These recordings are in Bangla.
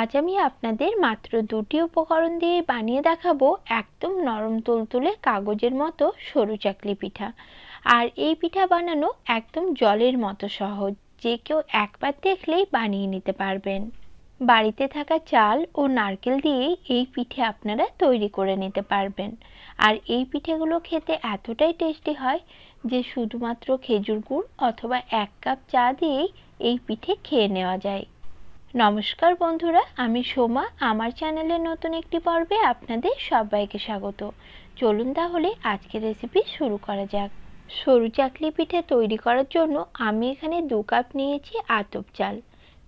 আজ আমি আপনাদের মাত্র দুটি উপকরণ দিয়ে বানিয়ে দেখাবো একদম নরম তুলতুলে কাগজের মতো সরু চাকলি পিঠা। আর এই পিঠা বানানো একদম জলের মতো সহজ, যে কেউ একবার দেখলেই বানিয়ে নিতে পারবেন। বাড়িতে থাকা চাল ও নারকেল দিয়েই এই পিঠে আপনারা তৈরি করে নিতে পারবেন। আর এই পিঠেগুলো খেতে এতটাই টেস্টি হয় যে শুধুমাত্র খেজুর গুড় অথবা এক কাপ চা দিয়েই এই পিঠে খেয়ে নেওয়া যায়। নমস্কার বন্ধুরা, আমি সোমা। আমার চ্যানেলের নতুন একটি পর্বে আপনাদের সবাইকে স্বাগত। চলুন তাহলে আজকের রেসিপি শুরু করা যাক। সরু চাকলি পিঠে তৈরি করার জন্য আমি এখানে দু কাপ নিয়েছি আতপ চাল।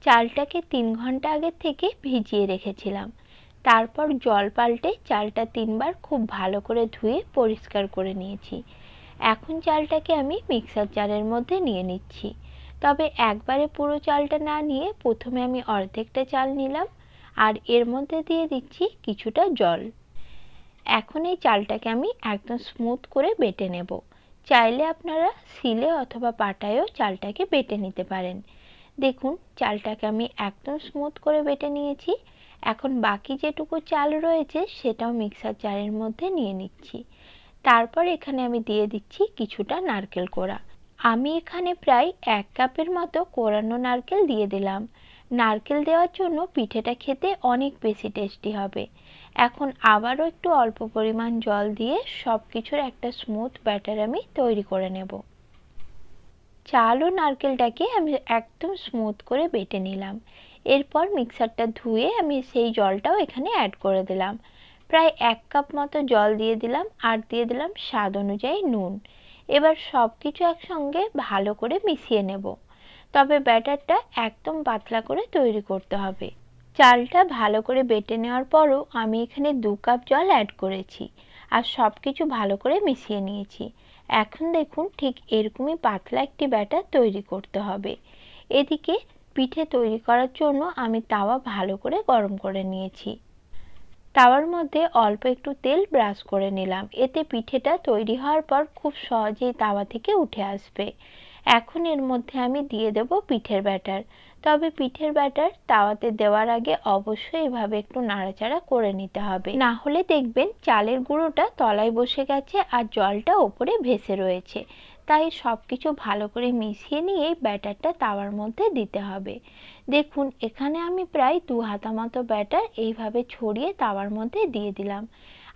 চালটাকে তিন ঘণ্টা আগে থেকে ভিজিয়ে রেখেছিলাম। তারপর জল পাল্টে চালটা তিনবার খুব ভালো করে ধুয়ে পরিষ্কার করে নিয়েছি। এখন চালটাকে আমি মিক্সার জারের মধ্যে নিয়ে নিচ্ছি। তবে একবারে পুরো চালটা না নিয়ে প্রথমে আমি অর্ধেকটা চাল নিলাম আর এর মধ্যে দিয়ে দিচ্ছি কিছুটা জল। এখন এই চালটাকে আমি একদম স্মুথ করে বেটে নেব। চাইলে আপনারা শিলে অথবা পাটায়ও চালটাকে বেটে নিতে পারেন। দেখুন, চালটাকে আমি একদম স্মুথ করে বেটে নিয়েছি। এখন বাকি যেটুকু চাল রয়েছে সেটাও মিক্সার জারের মধ্যে নিয়ে নিচ্ছি। তারপর এখানে আমি দিয়ে দিচ্ছি কিছুটা নারকেল কোড়া। আমি এখানে প্রায় এক কাপের মতো কোরানো নারকেল দিয়ে দিলাম। নারকেল দেওয়ার জন্য পিঠেটা খেতে অনেক বেশি টেস্টি হবে। এখন আবারও একটু অল্প পরিমাণ জল দিয়ে সব কিছুর একটা স্মুথ ব্যাটার আমি তৈরি করে নেব। চাল ও নারকেলটাকে আমি একদম স্মুথ করে বেটে নিলাম। এরপর মিক্সারটা ধুয়ে আমি সেই জলটাও এখানে অ্যাড করে দিলাম। প্রায় এক কাপ মতো জল দিয়ে দিলাম আর দিয়ে দিলাম স্বাদ অনুযায়ী নুন। এবার সব কিছু একসঙ্গে ভালো করে মিশিয়ে নেব। তবে ব্যাটারটা একদম পাতলা করে তৈরি করতে হবে। চালটা ভালো করে বেটে নেওয়ার পরও আমি এখানে দু কাপ জল অ্যাড করেছি আর সব কিছু ভালো করে মিশিয়ে নিয়েছি। এখন দেখুন ঠিক এরকমই পাতলা একটি ব্যাটার তৈরি করতে হবে। এদিকে পিঠে তৈরি করার জন্য আমি তাওয়া ভালো করে গরম করে নিয়েছি। তাওয়ার মধ্যে অল্প একটু তেল ব্রাশ করে নিলাম। এতে পিঠেটা তৈরি হওয়ার পর খুব সহজেই তাওয়া থেকে উঠে আসবে। এখন এর মধ্যে আমি দিয়ে দেব পিঠের ব্যাটার। তবে পিঠের ব্যাটার তাওয়াতে দেওয়ার আগে অবশ্যই এভাবে একটু নাড়াচাড়া করে নিতে হবে। না হলে দেখবেন চালের গুঁড়োটা তলায় বসে গেছে আর জলটা ওপরে ভেসে রয়েছে। তাই সব কিছু ভালো করে মিশিয়ে নিয়ে ব্যাটারটা তাওয়ার মধ্যে দিতে হবে। দেখুন, এখানে আমি প্রায় দু হাতা মতো ব্যাটার এইভাবে ছড়িয়ে তাওয়ার মধ্যে দিয়ে দিলাম।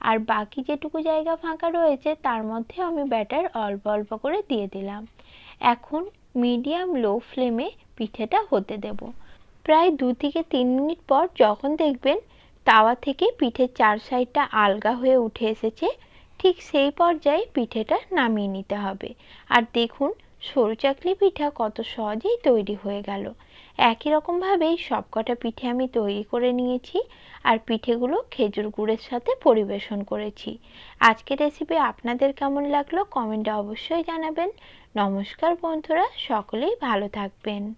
আর বাকি যেটুকু জায়গা ফাঁকা রয়েছে, তার মধ্যে আমি ব্যাটার অল্প অল্প করে দিয়ে দিলাম। এখন মিডিয়াম লো ফ্লেমে পিঠেটা হতে দেব। প্রায় দু থেকে তিন মিনিট পর যখন দেখবেন তাওয়া থেকে পিঠের চার সাইডটা আলগা হয়ে উঠে এসেছে ঠিক সেই পর্যায়ে পিঠেটা নামিয়ে নিতে হবে। আর দেখুন, সরু চাকলি পিঠা কত সহজেই তৈরি হয়ে গেল। একই রকমভাবেই সবকটা পিঠে আমি তৈরি করে নিয়েছি আর পিঠেগুলো খেজুর গুড়ের সাথে পরিবেশন করেছি। আজকের রেসিপি আপনাদের কেমন লাগল কমেন্টে অবশ্যই জানাবেন। নমস্কার বন্ধুরা, সকলেই ভালো থাকবেন।